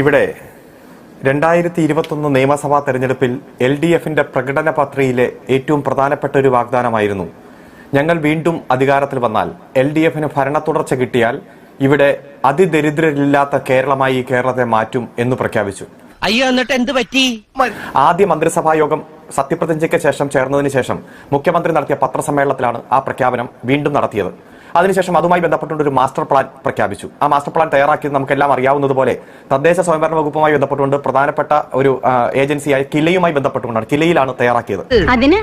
ഇവിടെ രണ്ടായിരത്തി ഇരുപത്തൊന്ന് നിയമസഭാ തെരഞ്ഞെടുപ്പിൽ എൽ ഡി എഫിന്റെ പ്രകടന പത്രികയിലെ ഏറ്റവും പ്രധാനപ്പെട്ട ഒരു വാഗ്ദാനമായിരുന്നു. ഞങ്ങൾ വീണ്ടും അധികാരത്തിൽ വന്നാൽ എൽ ഡി എഫിന് ഭരണ തുടർച്ച കിട്ടിയാൽ ഇവിടെ അതിദരിദ്രരില്ലാത്ത കേരളമായി കേരളത്തെ മാറ്റും എന്ന് പ്രഖ്യാപിച്ചു. അയ്യോ എന്നിട്ട് എന്ത് പറ്റി? ആദ്യ മന്ത്രിസഭാ യോഗം സത്യപ്രതിജ്ഞയ്ക്ക് ശേഷം ചേർന്നതിന് ശേഷം മുഖ്യമന്ത്രി നടത്തിയ പത്രസമ്മേളനത്തിലാണ് ആ പ്രഖ്യാപനം വീണ്ടും നടത്തിയത്. അതിനുശേഷം അതുമായി ബന്ധപ്പെട്ടുകൊണ്ട് ഒരു മാസ്റ്റർ പ്ലാൻ പ്രഖ്യാപിച്ചു. ആ മാസ്റ്റർ പ്ലാൻ തയ്യാറാക്കിയത് നമുക്കെല്ലാം അറിയാവുന്നതുപോലെ തദ്ദേശ സ്വയംഭരണ വകുപ്പുമായി ബന്ധപ്പെട്ടുകൊണ്ട് പ്രധാനപ്പെട്ട ഒരു ഏജൻസിയായ കിലയുമായി ബന്ധപ്പെട്ടുകൊണ്ടാണ് കിലയിലാണ് തയ്യാറാക്കിയത്. അതിന്?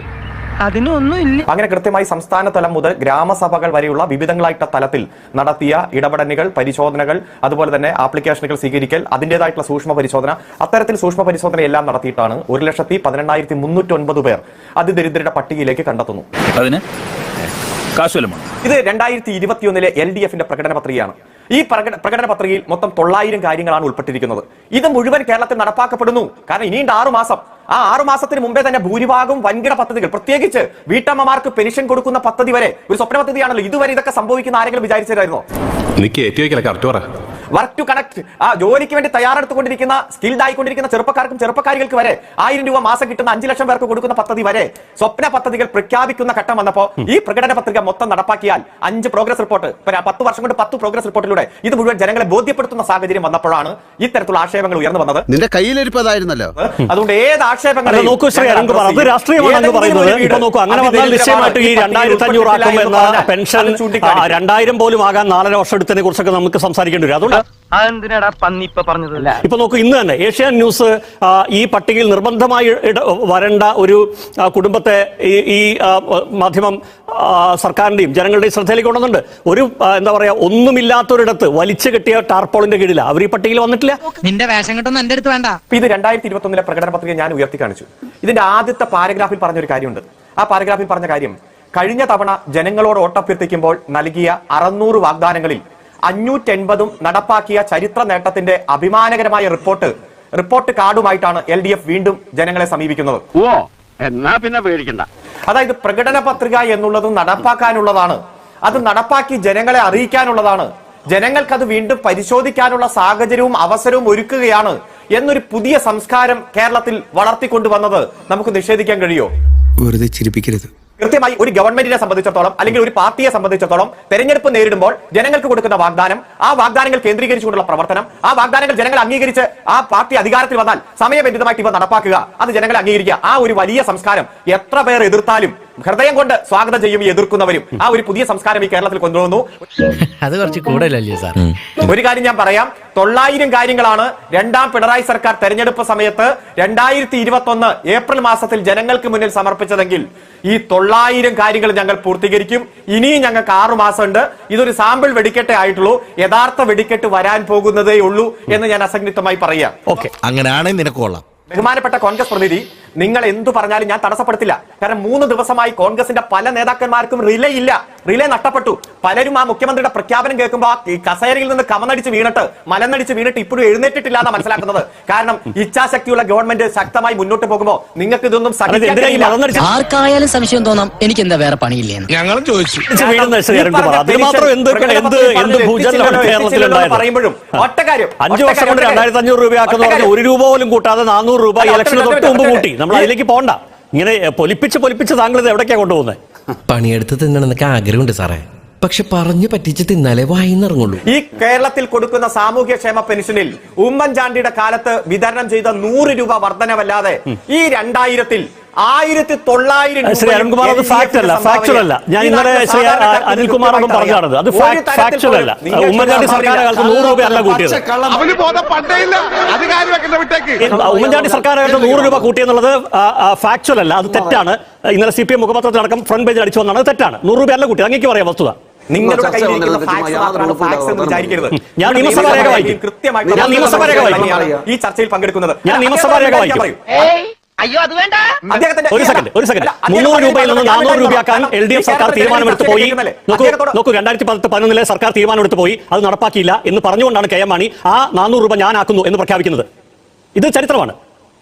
അതിനൊന്നും ഇല്ല അങ്ങനെ കൃത്യമായി സംസ്ഥാന തലം മുതൽ ഗ്രാമസഭകൾ വരെയുള്ള വിവിധങ്ങളായിട്ടുള്ള തലത്തിൽ നടത്തിയ ഇടപെടലുകൾ പരിശോധനകൾ അതുപോലെ തന്നെ ആപ്ലിക്കേഷനുകൾ സ്വീകരിക്കൽ അതിന്റേതായിട്ടുള്ള സൂക്ഷ്മ പരിശോധന അത്തരത്തിൽ സൂക്ഷ്മ പരിശോധന എല്ലാം നടത്തിയിട്ടാണ് ഒരു ലക്ഷത്തി പതിനെണ്ണായിരത്തി മുന്നൂറ്റി ഒൻപത് പേർ അതിദരിദ്രരുടെ പട്ടികയിലേക്ക് കണ്ടെത്തുന്നു അതിന് ഇത് രണ്ടായിരത്തി ഇരുപത്തിയൊന്നിലെ എൽ ഡി എഫിന്റെ പ്രകടന പത്രികയാണ്. ഈ പ്രകട- പ്രകടന പത്രികയിൽ മൊത്തം തൊള്ളായിരം കാര്യങ്ങളാണ് ഉൾപ്പെട്ടിരിക്കുന്നത്. ഇത് മുഴുവൻ കേരളത്തിൽ നടപ്പാക്കപ്പെടുന്നു. കാരണം ഇനിയുണ്ട് ആറു മാസം. ആ ആറു മാസത്തിന് മുമ്പേ തന്നെ ഭൂരിഭാഗം വൻകിട പദ്ധതികൾ പ്രത്യേകിച്ച് വീട്ടമ്മമാർക്ക് പെൻഷൻ കൊടുക്കുന്ന പദ്ധതി വരെ ഒരു സ്വപ്ന പദ്ധതിയാണല്ലോ. ഇതുവരെ ഇതൊക്കെ സംഭവിക്കുന്ന ആരെങ്കിലും വിചാരിച്ചതായിരുന്നോ? എനിക്ക് ഏറ്റവും കറക്റ്റ് പറ. വർക്ക് ടു കണക്ട് ആ ജോലിക്ക് വേണ്ടി തയ്യാറെടുത്തുകൊണ്ടിരിക്കുന്ന സ്കിൽഡ് ആയിക്കൊണ്ടിരിക്കുന്ന ചെറുപ്പക്കാർക്കും ചെറുപ്പക്കാരികൾക്ക് വരെ ആയിരം രൂപ മാസം കിട്ടുന്ന അഞ്ചു ലക്ഷം പേർക്ക് കൊടുക്കുന്ന പദ്ധതി വരെ സ്വപ്ന പദ്ധതികൾ പ്രഖ്യാപിക്കുന്ന ഘട്ടം വന്നപ്പോ ഈ പ്രകടന പത്രിക മൊത്തം നടപ്പാക്കിയാൽ അഞ്ച് പ്രോഗ്രസ് റിപ്പോർട്ട് പത്ത് വർഷം കൊണ്ട് പത്ത് പ്രോഗ്രസ് റിപ്പോർട്ടിലൂടെ ഇത് മുഴുവൻ ജനങ്ങളെ ബോധ്യപ്പെടുത്തുന്ന സാഹചര്യം വന്നപ്പോഴാണ് ഇത്തരത്തിലുള്ള ആക്ഷേപങ്ങൾ ഉയർന്നു വന്നത്. നിന്റെ കയ്യിലിരിപ്പതായിരുന്നല്ലോ. അതുകൊണ്ട് ഏത് ആക്ഷേപങ്ങൾ നോക്കൂ ശ്രീ അരുൺകുമാർ അത് പറയുന്നത് ഇപ്പൊ നോക്കൂ അങ്ങനെ വന്നാൽ നിശ്ചയമായിട്ട് ഈ രണ്ടായിരത്തി അഞ്ഞൂറ് ആക്കും എന്ന പെൻഷൻ ആ, രണ്ടായിരം പോലും ആകാൻ നാലര വർഷം എടുത്തതിനെ കുറിച്ചൊക്കെ നമുക്ക് സംസാരിക്കേണ്ടി വരും. അതുകൊണ്ട് അതെന്തിനാടാ പന്നി ഇപ്പൊ പറഞ്ഞത്? ഇപ്പൊ നോക്കൂ ഇന്ന് തന്നെ ഏഷ്യൻ ന്യൂസ് ഈ പട്ടികയിൽ നിർബന്ധമായി വരേണ്ട ഒരു കുടുംബത്തെ ഈ ഈ മാധ്യമം സർക്കാരിന്റെയും ജനങ്ങളുടെയും ശ്രദ്ധയിലേക്ക് കൊണ്ടുവന്നുണ്ട് ഒരു എന്താ പറയാ ഒന്നുമില്ലാത്തൊരിടത്ത് വലിച്ചു കെട്ടിയ ടാർപോളിന്റെ കീഴിലാണ് അവർ ഈ പട്ടികയിൽ വന്നിട്ടില്ല. നിന്റെ വേഷം കെട്ടൊന്നും എന്റെ അടുത്ത് വേണ്ട. ഇത് രണ്ടായിരത്തി ഇരുപത്തി ഒന്നിലെ പ്രകടന പത്രിക ഞാൻ ഉയർത്തി കാണിച്ചു. ഇതിന്റെ ആദ്യത്തെ പാരഗ്രാഫിൽ പറഞ്ഞൊരു കാര്യമുണ്ട്. ആ പാരഗ്രാഫിൽ പറഞ്ഞ കാര്യം കഴിഞ്ഞ തവണ ജനങ്ങളോട് ഓട്ടഭ്യർത്ഥിക്കുമ്പോൾ നൽകിയ അറുന്നൂറ് വാഗ്ദാനങ്ങളിൽ അഞ്ഞൂറ്റി എൺപതും നടപ്പാക്കിയ ചരിത്ര നേട്ടത്തിന്റെ അഭിമാനകരമായ റിപ്പോർട്ട് റിപ്പോർട്ട് കാർഡുമായിട്ടാണ് എൽ ഡി എഫ് വീണ്ടും ജനങ്ങളെ സമീപിക്കുന്നത്. ഓ എന്നാ പിന്നെ പേടിക്കണ്ട. അതായത് പ്രകടന പത്രിക എന്നുള്ളത് നടപ്പാക്കാനുള്ളതാണ്. അത് നടപ്പാക്കി ജനങ്ങളെ അറിയിക്കാനുള്ളതാണ്. ജനങ്ങൾക്കത് അത് വീണ്ടും പരിശോധിക്കാനുള്ള സാഹചര്യവും അവസരവും ഒരുക്കുകയാണ് എന്നൊരു പുതിയ സംസ്കാരം കേരളത്തിൽ വളർത്തിക്കൊണ്ടുവന്നത് നമുക്ക് നിഷേധിക്കാൻ കഴിയോ? വെറുതെ ചിരിപ്പിക്കരുത്. കൃത്യമായി ഒരു ഗവൺമെന്റിനെ സംബന്ധിച്ചിടത്തോളം അല്ലെങ്കിൽ ഒരു പാർട്ടിയെ സംബന്ധിച്ചിടത്തോളം തെരഞ്ഞെടുപ്പ് നേരിടുമ്പോൾ ജനങ്ങൾക്ക് കൊടുക്കുന്ന വാഗ്ദാനം ആ വാഗ്ദാനങ്ങൾ കേന്ദ്രീകരിച്ചുകൊണ്ടുള്ള പ്രവർത്തനം ആ വാഗ്ദാനങ്ങൾ ജനങ്ങൾ അംഗീകരിച്ച് ആ പാർട്ടി അധികാരത്തിൽ വന്നാൽ സമയബന്ധിതമായിട്ട് ഇവ നടപ്പാക്കുക അത് ജനങ്ങളെ അംഗീകരിക്കുക ആ ഒരു വലിയ സംസ്കാരം എത്ര പേർ എതിർത്താലും ഹൃദയം കൊണ്ട് സ്വാഗതം ചെയ്യും എതിർക്കുന്നവരും. ആ ഒരു പുതിയ സംസ്കാരം ഈ കേരളത്തിൽ കൊണ്ടുവന്നു. അത് കുറച്ച് കൂടുതലല്ലേ സാർ ഒരു കാര്യം ഞാൻ പറയാം. തൊള്ളായിരം കാര്യങ്ങളാണ് രണ്ടാം പിണറായി സർക്കാർ തെരഞ്ഞെടുപ്പ് സമയത്ത് രണ്ടായിരത്തി ഇരുപത്തി ഒന്ന് ഏപ്രിൽ മാസത്തിൽ ജനങ്ങൾക്ക് മുന്നിൽ സമർപ്പിച്ചതെങ്കിൽ ഈ തൊള്ളായിരം കാര്യങ്ങൾ ഞങ്ങൾ പൂർത്തീകരിക്കും. ഇനിയും ഞങ്ങൾക്ക് ആറു മാസമുണ്ട്. ഇതൊരു സാമ്പിൾ വെടിക്കെട്ടേ ആയിട്ടുള്ളൂ. യഥാർത്ഥ വെടിക്കെട്ട് വരാൻ പോകുന്നതേ ഉള്ളൂ എന്ന് ഞാൻ അസംഗിതമായി പറയാം. ഓക്കെ. അങ്ങനെയാണെങ്കിൽ നിനക്ക് കൊള്ളാം. ബഹുമാനപ്പെട്ട കോൺഗ്രസ് പ്രതിനിധി നിങ്ങൾ എന്തു പറഞ്ഞാലും ഞാൻ തടസ്സപ്പെടുത്തില്ല. കാരണം മൂന്ന് ദിവസമായി കോൺഗ്രസിന്റെ പല നേതാക്കന്മാർക്കും റിലേ ഇല്ല. റിലേ നഷ്ടപ്പെട്ടു. പലരും ആ മുഖ്യമന്ത്രിയുടെ പ്രഖ്യാപനം കേൾക്കുമ്പോൾ ആ ഈ കസേരയിൽ നിന്ന് കമന്നടിച്ച് വീണിട്ട് മലന്നടിച്ച് വീണിട്ട് ഇപ്പോഴും എഴുന്നേറ്റിട്ടില്ല എന്നാണ് മനസ്സിലാക്കുന്നത്. കാരണം ഇച്ഛാശക്തിയുള്ള ഗവൺമെന്റ് ശക്തമായി മുന്നോട്ട് പോകുമ്പോൾ നിങ്ങൾക്ക് ഇതൊന്നും ആർക്കായാലും സംശയം തോന്നാം എനിക്ക് എന്താ വേറെ പണിയില്ല ഞങ്ങളും ചോദിച്ചു. പറയുമ്പോഴും ഒറ്റ കാര്യം അഞ്ചു വർഷം കൊണ്ട് രണ്ടായിരത്തി അഞ്ഞൂറ് രൂപയാക്കുന്ന ഒരു രൂപ പോലും കൂട്ടാതെ നാനൂറ് രൂപ ഇലക്ഷൻ ഇലക്ഷന് തൊട്ട് മുമ്പ് കൂട്ടി. നമ്മൾ അതിലേക്ക് പോണ്ട. ഇങ്ങനെ പൊലിപ്പിച്ച് പൊലിപ്പിച്ച് താങ്കൾ ഇത് എവിടേക്കാ കൊണ്ടുപോകുന്നത് പണിയെടുത്ത് തിന്നണമെന്നൊക്കെ ആഗ്രഹമുണ്ട് സാറേ. പക്ഷെ പറഞ്ഞു പറ്റിച്ച് തിന്നാലേ വായിന്നിറങ്ങുള്ളൂ. ഈ കേരളത്തിൽ കൊടുക്കുന്ന സാമൂഹ്യ ക്ഷേമ പെൻഷനിൽ ഉമ്മൻചാണ്ടിയുടെ കാലത്ത് വിതരണം ചെയ്ത നൂറ് രൂപ വർധനവല്ലാതെ ഈ രണ്ടായിരത്തിൽ ആയിരത്തി തൊള്ളായിരം ശ്രീ അരുൺകുമാർ അത് ഞാൻ ഇന്നലെ ശ്രീ അനിൽകുമാർ ഒന്നും പറഞ്ഞാണത് അത് ഫാക്ച്വൽ അല്ല. ഉമ്മൻചാണ്ടി സർക്കാർ കാലത്ത് നൂറ് രൂപ അല്ല കൂട്ടിയത്. ഉമ്മൻചാണ്ടി സർക്കാർ കാലത്ത് നൂറ് രൂപ കൂട്ടിയെന്നുള്ളത് ഫാക്ച്വൽ അല്ല. അത് തെറ്റാണ്. ഇന്നലെ സി പി എം മുഖപത്രത്തിലടക്കം ഫ്രണ്ട് പേജിൽ അടിച്ചു വന്നാണ് അത് തെറ്റാണ്. നൂറ് രൂപ അല്ല കൂട്ടിയത്. അങ്ങേക്ക് പറയാം വസ്തുത. നിങ്ങളുടെ കയ്യിലിരിക്കുന്ന facts മാത്രമാണ് facts എന്ന് വിചാരിക്കരുത്. ഞാൻ നിയമസഭാ രേഖ വായിക്കും. കൃത്യമായിട്ട് ഞാൻ നിയമസഭാ രേഖ വായിക്കും. ഈ ചർച്ചയിൽ പങ്കെടുക്കുന്നത് ഞാൻ നിയമസഭാ രേഖ വായിക്കും. അയ്യോ അത് വേണ്ട. അദ്ദേഹത്തിന്റെ ഒരു സെക്കൻഡ് ഒരു സെക്കൻഡ് മുന്നൂറ് രൂപയിൽ നിന്ന് നാനൂറ് ഞാൻ രൂപയാക്കാൻ എൽ ഡി എഫ് സർക്കാർ തീരുമാനമെടുത്ത് പോയി. നോക്കൂ നോക്കൂ രണ്ടായിരത്തി പത്ത് പതിനൊന്നിലെ സർക്കാർ തീരുമാനമെടുത്ത് പോയി. അത് നടപ്പാക്കിയില്ല എന്ന് പറഞ്ഞുകൊണ്ടാണ് കെ എം മാണി ആ നാനൂറ് രൂപ ഞാനാക്കുന്നു എന്ന് പ്രഖ്യാപിക്കുന്നത്. ഇത് ചരിത്രമാണ്.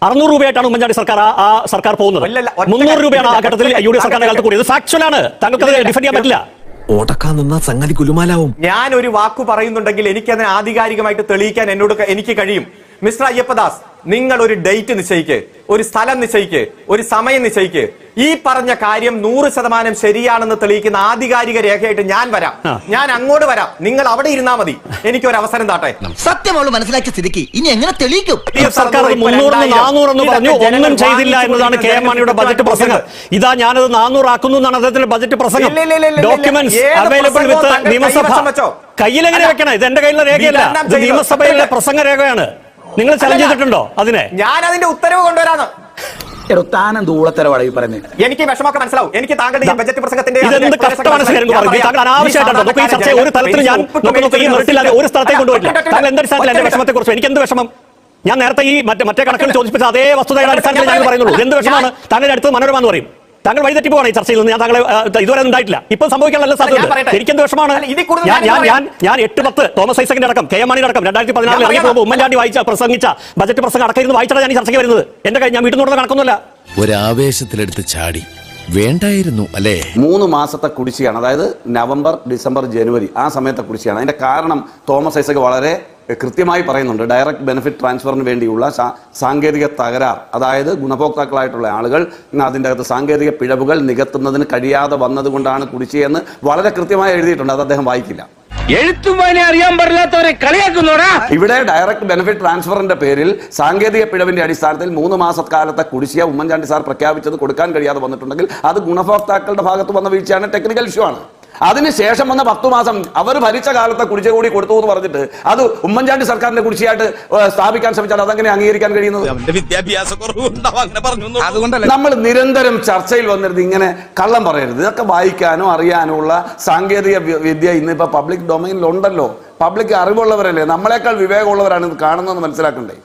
അറുന്നൂറ് രൂപയായിട്ടാണ് ഉമ്മൻചാണ്ടി സർക്കാർ ആ- സർക്കാർ പോകുന്നത്. മുന്നൂറ് രൂപയാണ് ആ ഘട്ടത്തിൽ യു ഡി എഫ് സർക്കാരിന്റെ കാലത്ത് കൂടിയത്. ഫാക്ച്വൽ ആണ്. താങ്കൾക്ക് അത് ഡിഫെൻഡ് ചെയ്യാൻ പറ്റില്ല. ഓടക്കാൻ നിന്നാ സംഗതി കുലുമാലാവും. ഞാൻ ഒരു വാക്കു പറയുന്നുണ്ടെങ്കിൽ എനിക്കതിനെ ആധികാരികമായിട്ട് തെളിയിക്കാൻ എന്നോട് എനിക്ക് കഴിയും. മിസ്റ്റർ അയ്യപ്പദാസ് നിങ്ങൾ ഒരു ഡേറ്റ് നിശ്ചയിക്ക് ഒരു സ്ഥലം നിശ്ചയിക്ക് ഒരു സമയം നിശ്ചയിക്ക്. ഈ പറഞ്ഞ കാര്യം നൂറ് ശതമാനം ശരിയാണെന്ന് തെളിയിക്കുന്ന ആധികാരിക രേഖയായിട്ട് ഞാൻ വരാം. ഞാൻ അങ്ങോട്ട് വരാം. നിങ്ങൾ അവിടെ ഇരുന്നാ മതി. എനിക്ക് ഒരു അവസരം താട്ടെ. സത്യം അവൾ മനസ്സിലാക്കിയ സ്ഥിതിക്ക് ഇനി എങ്ങനെ തെളിയിക്കും? ഈ സർക്കാർ നാനൂറെന്ന് പറഞ്ഞു. ഒന്നും ചെയ്തില്ല എന്നതാണ് കെ എം മാണിയുടെ ബജറ്റ് പ്രസംഗം. ഇതാ ഞാനത് നാനൂറാക്കുന്നു എന്നാണ് അദ്ദേഹത്തിന്റെ ബജറ്റ് പ്രസംഗം. ഡോക്യുമെന്റ്സ് അവൈലബിൾ വിത്ത് നിയമസഭ കൈവശം വെച്ചോ? വെക്കണം? ഇത് എന്റെ കയ്യിലെ രേഖയല്ല. നിയമസഭയിലെ പ്രസംഗ രേഖയാണ് നിങ്ങൾ ചലഞ്ച് ചെയ്തിട്ടുണ്ടോ അതിനെ? ഞാൻ അതിന്റെ ഉത്തരവ് കൊണ്ടുവരാന്ന്. ഈ പറയുന്നത് എനിക്ക് വിഷമമൊക്കെ മനസ്സിലാവും. എനിക്ക് താങ്കളുടെ ഈ ബജറ്റ് പ്രസംഗത്തിന്റെ ഇതെന്ത് കഷ്ടമാണ് താങ്കൾ അനാവശ്യമായിട്ടാണ് നോക്കൂ ഈ ഒരു തലത്തിൽ ഞാൻ ഒരു സ്ഥലത്തേക്ക് കൊണ്ടുപോയില്ല താങ്കൾ എന്ത് അടിസ്ഥാനത്തിൽ എന്റെ ഒറ്റ വിഷമത്തെ കുറിച്ച്? എനിക്ക് എന്ത് വിഷമം? ഞാൻ നേരത്തെ ഈ മറ്റേ മറ്റേ കണക്കുകൾ ചോദിപ്പിച്ച അതേ വസ്തുതയുടെ അടിസ്ഥാനത്തിൽ ഞാൻ പറയുന്നുള്ളൂ. എന്ത് വിഷമാണ് താങ്കളുടെ അടുത്ത് മനോരമ എന്ന് പറയും. താങ്കൾ വഴിതെറ്റി പോകണം ഈ ചർച്ചയിൽ നിന്ന്. ഞാൻ താങ്കളെ ഇതുവരെ ഒന്നും ഉണ്ടായിട്ടില്ല. ഇപ്പം സംഭവിക്കാനുള്ള സാധ്യത. എനിക്കെന്ത് വിഷമാണ് ഞാൻ ഞാൻ ഞാൻ എട്ട് പത്ത് തോമസ് ഐസക്കിന്റെ അടക്കം കെ എം മാണിയുടെ അടക്കം രണ്ടായിരത്തി പതിനാറിൽ ഇറങ്ങി പോകുമ്പോൾ ഉമ്മൻചാണ്ടി വായിച്ച പ്രസംഗിച്ച ബജറ്റ് പ്രസംഗം അടക്കം ഇരുന്ന് വായിച്ചാണ് ഞാൻ ഈ ചർച്ചയ്ക്ക് വരുന്നത്. എന്റെ കൈ ഞാൻ വീട്ടിൽ നിന്ന് കണക്കൊന്നുമില്ല ഒരാവേശത്തിലെടുത്ത് ചാടി. വേണ്ടായിരുന്നു അല്ലേ? മൂന്ന് മാസത്തെ കുടിശ്ശിയാണ് അതായത് നവംബർ ഡിസംബർ ജനുവരി ആ സമയത്തെ കുടിശ്ശിയാണ് അതിന്റെ കാരണം തോമസ് ഐസക് വളരെ കൃത്യമായി പറയുന്നുണ്ട്. ഡയറക്റ്റ് ബെനിഫിറ്റ് ട്രാൻസ്ഫറിന് വേണ്ടിയുള്ള സാങ്കേതിക തകരാർ അതായത് ഗുണഭോക്താക്കളായിട്ടുള്ള ആളുകൾ അതിന്റെ അകത്ത് സാങ്കേതിക പിഴവുകൾ നികത്തുന്നതിന് കഴിയാതെ വന്നതുകൊണ്ടാണ് കുടിശ്ശിയെന്ന് വളരെ കൃത്യമായി എഴുതിയിട്ടുണ്ട്. അത് അദ്ദേഹം വായിക്കില്ല. എഴുത്തും അറിയാൻ പാടില്ലാത്തവരെ കളിയാക്കുന്നോടാ? ഇവിടെ ഡയറക്റ്റ് ബെനിഫിറ്റ് ട്രാൻസ്ഫറിന്റെ പേരിൽ സാങ്കേതിക പിഴവിന്റെ അടിസ്ഥാനത്തിൽ മൂന്ന് മാസക്കാലത്തെ കുടിശ്ശിയ ഉമ്മൻചാണ്ടി സാർ പ്രഖ്യാപിച്ചത് കൊടുക്കാൻ കഴിയാതെ വന്നിട്ടുണ്ടെങ്കിൽ അത് ഗുണഭോക്താക്കളുടെ ഭാഗത്ത് വന്ന വീഴ്ചയാണ് ടെക്നിക്കൽ ഇഷ്യൂ ആണ്. അതിനുശേഷം വന്ന പത്തു മാസം അവർ ഭരിച്ച കാലത്തെ കുടിശ്ശിക കൂടി കൊടുത്തു എന്ന് പറഞ്ഞിട്ട് അത് ഉമ്മൻചാണ്ടി സർക്കാരിന്റെ കുടിശ്ശിയായിട്ട് സ്ഥാപിക്കാൻ ശ്രമിച്ചാൽ അതങ്ങനെ അംഗീകരിക്കാൻ കഴിയുന്നത്. അതുകൊണ്ടല്ല. നമ്മൾ നിരന്തരം ചർച്ചയിൽ വന്നിരുന്നത് ഇങ്ങനെ കള്ളം പറയരുത്. ഇതൊക്കെ വായിക്കാനോ അറിയാനോ ഉള്ള സാങ്കേതിക വിദ്യ ഇന്നിപ്പോ പബ്ലിക് ഡൊമൈനിൽ ഉണ്ടല്ലോ പബ്ലിക് അറിവുള്ളവരല്ലേ? നമ്മളെക്കാൾ വിവേകമുള്ളവരാണ് ഇത് കാണുന്നതെന്ന് മനസ്സിലാക്കണ്ടേ?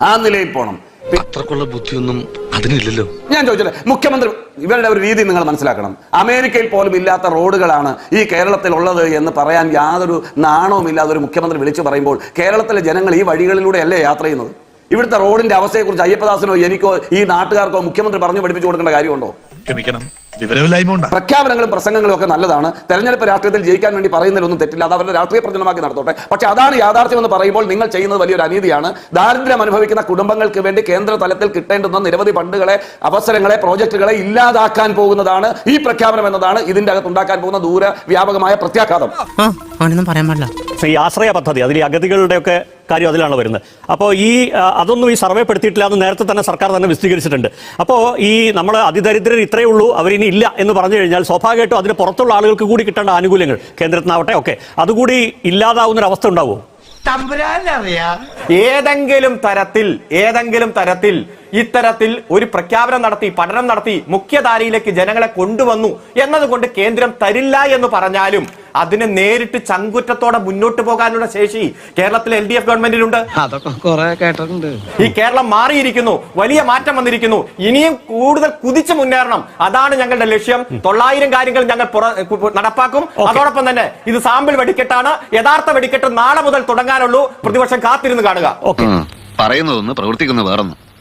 ആ നിലയിൽ പോണം. അത്രക്കുള്ള ബുദ്ധിയൊന്നും അതിനില്ലല്ലോ. ഞാൻ ചോദിച്ചല്ലേ മുഖ്യമന്ത്രി ഇവരുടെ ഒരു രീതി നിങ്ങൾ മനസ്സിലാക്കണം. അമേരിക്കയിൽ പോലും ഇല്ലാത്ത റോഡുകളാണ് ഈ കേരളത്തിൽ ഉള്ളത് എന്ന് പറയാൻ യാതൊരു നാണവും ഒരു മുഖ്യമന്ത്രി വിളിച്ചു പറയുമ്പോൾ കേരളത്തിലെ ജനങ്ങൾ ഈ വഴികളിലൂടെ അല്ലേ യാത്ര ചെയ്യുന്നത്? ഇവിടുത്തെ റോഡിന്റെ അവസ്ഥയെക്കുറിച്ച് അയ്യപ്പദാസിനോ എനിക്കോ ഈ നാട്ടുകാർക്കോ മുഖ്യമന്ത്രി പറഞ്ഞു പഠിപ്പിച്ചു കൊടുക്കേണ്ട കാര്യമുണ്ടോ? ക്ഷമിക്കണം. വിവരമില്ലായ്മ ഉണ്ടാ പ്രഖ്യാപനങ്ങളും പ്രസംഗങ്ങളും ഒക്കെ നല്ലതാണ്. തെരഞ്ഞെടുപ്പ് രാഷ്ട്രീയത്തിൽ ജയിക്കാൻ വേണ്ടി പറയുന്നതിലൊന്നും തെറ്റില്ല. അത് അവരുടെ രാഷ്ട്രീയ പ്രചരണമാക്കി നടത്തോട്ടെ. പക്ഷെ അതാണ് യാഥാർത്ഥ്യം എന്ന് പറയുമ്പോൾ നിങ്ങൾ ചെയ്യുന്നത് വലിയൊരു അനീതിയാണ്. ദാരിദ്ര്യം അനുഭവിക്കുന്ന കുടുംബങ്ങൾക്ക് വേണ്ടി കേന്ദ്ര തലത്തിൽ കിട്ടേണ്ടുന്ന നിരവധി ഫണ്ടുകളെ അവസരങ്ങളെ പ്രോജക്റ്റുകളെ ഇല്ലാതാക്കാൻ പോകുന്നതാണ് ഈ പ്രഖ്യാപനം എന്നതാണ് ഇതിന്റെ അകത്ത് ഉണ്ടാക്കാൻ പോകുന്ന ദൂര വ്യാപകമായ പ്രത്യാഘാതം പറയാൻ പാടില്ല. ഈ ആശ്രയ പദ്ധതി അതിൽ ഈ അഗതികളുടെ ഒക്കെ കാര്യം അതിലാണ് വരുന്നത്. അപ്പോൾ ഈ അതൊന്നും ഈ സർവേ പെടുത്തിയിട്ടില്ല എന്ന് നേരത്തെ തന്നെ സർക്കാർ തന്നെ വിശദീകരിച്ചിട്ടുണ്ട്. അപ്പോൾ ഈ നമ്മൾ അതിദരിദ്രർ ഇത്രയേ ഉള്ളൂ അവരിനി ഇല്ല എന്ന് പറഞ്ഞു കഴിഞ്ഞാൽ സ്വാഭാവികമായിട്ടും അതിന് പുറത്തുള്ള ആളുകൾക്ക് കൂടി കിട്ടേണ്ട ആനുകൂല്യങ്ങൾ കേന്ദ്രത്തിനാവട്ടെ ഒക്കെ. അതുകൂടി ഇല്ലാതാവുന്ന ഒരു അവസ്ഥ ഉണ്ടാവുമോ ഏതെങ്കിലും തരത്തിൽ ഏതെങ്കിലും തരത്തിൽ ഇത്തരത്തിൽ ഒരു പ്രഖ്യാപനം നടത്തി പഠനം നടത്തി മുഖ്യധാരയിലേക്ക് ജനങ്ങളെ കൊണ്ടുവന്നു എന്നതുകൊണ്ട് കേന്ദ്രം തരില്ല എന്ന് പറഞ്ഞാലും അതിന് നേരിട്ട് ചങ്കുറ്റത്തോടെ മുന്നോട്ട് പോകാനുള്ള ശേഷി കേരളത്തിലെ എൽ ഡി എഫ് ഗവൺമെന്റിലുണ്ട്. കേട്ടിട്ടുണ്ട്. ഈ കേരളം മാറിയിരിക്കുന്നു വലിയ മാറ്റം വന്നിരിക്കുന്നു. ഇനിയും കൂടുതൽ കുതിച്ചു മുന്നേറണം. അതാണ് ഞങ്ങളുടെ ലക്ഷ്യം. തൊള്ളായിരം കാര്യങ്ങൾ ഞങ്ങൾ നടപ്പാക്കും. അതോടൊപ്പം തന്നെ ഇത് സാമ്പിൾ വെടിക്കെട്ടാണ്. യഥാർത്ഥ വെടിക്കെട്ട് നാളെ മുതൽ തുടങ്ങാനുള്ളൂ. പ്രതിപക്ഷം കാത്തിരുന്ന് കാണുക. പറയുന്നതൊന്ന് പ്രവർത്തിക്കുന്ന വേറൊന്നും.